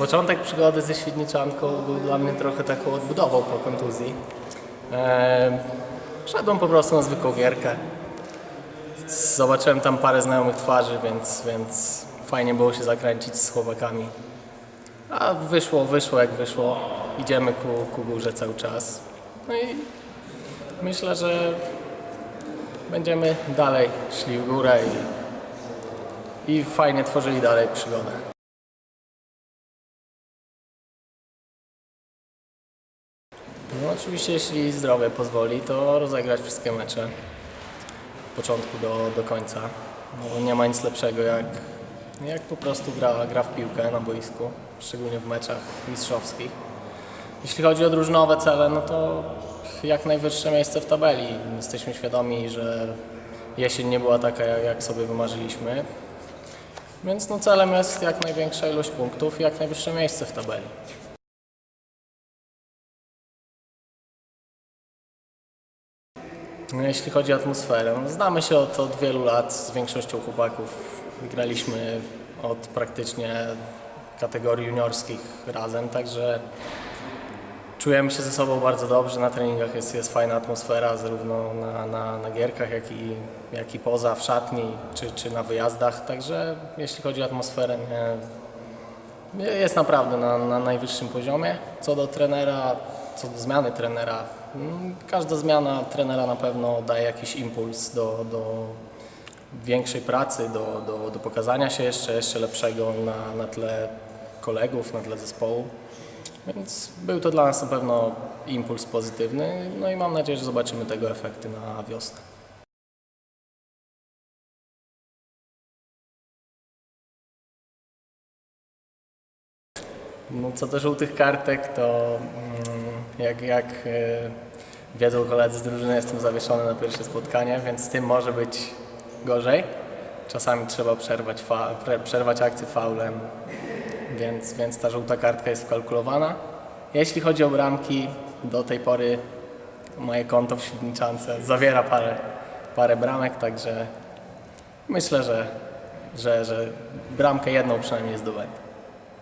Początek przygody ze Świdniczanką był dla mnie trochę taką odbudową po kontuzji. Eee, szedłem po prostu na zwykłą gierkę. Zobaczyłem tam parę znajomych twarzy, więc, więc fajnie było się zakręcić z chłopakami. A wyszło, wyszło jak wyszło. Idziemy ku, ku górze cały czas. No i myślę, że będziemy dalej szli w górę i, i fajnie tworzyli dalej przygodę. No oczywiście, jeśli zdrowie pozwoli, to rozegrać wszystkie mecze początku do, do końca. No, nie ma nic lepszego jak, jak po prostu gra, gra w piłkę na boisku, szczególnie w meczach mistrzowskich. Jeśli chodzi o drużynowe cele, no to jak najwyższe miejsce w tabeli. Jesteśmy świadomi, że jesień nie była taka, jak sobie wymarzyliśmy. Więc no celem jest jak największa ilość punktów i jak najwyższe miejsce w tabeli. Jeśli chodzi o atmosferę, no, znamy się od, od wielu lat z większością chłopaków. Graliśmy od praktycznie kategorii juniorskich razem, także czujemy się ze sobą bardzo dobrze. Na treningach jest, jest fajna atmosfera, zarówno na, na, na gierkach, jak i, jak i poza, w szatni, czy, czy na wyjazdach. Także jeśli chodzi o atmosferę, nie, jest naprawdę na, na najwyższym poziomie. Co do trenera, co do zmiany trenera, każda zmiana trenera na pewno daje jakiś impuls do, do większej pracy, do, do, do pokazania się jeszcze, jeszcze lepszego na, na tle kolegów, na tle zespołu. Więc był to dla nas na pewno impuls pozytywny, no i mam nadzieję, że zobaczymy tego efekty na wiosnę. No, co do żółtych kartek, to mm, jak, jak e, wiedzą koledzy z drużyny, jestem zawieszony na pierwsze spotkanie, więc z tym może być gorzej. Czasami trzeba przerwać, przerwać akcję faulem, więc, więc ta żółta kartka jest wkalkulowana. Jeśli chodzi o bramki, do tej pory moje konto w Świdniczance zawiera parę, parę bramek, także myślę, że, że, że bramkę jedną przynajmniej zdobędę.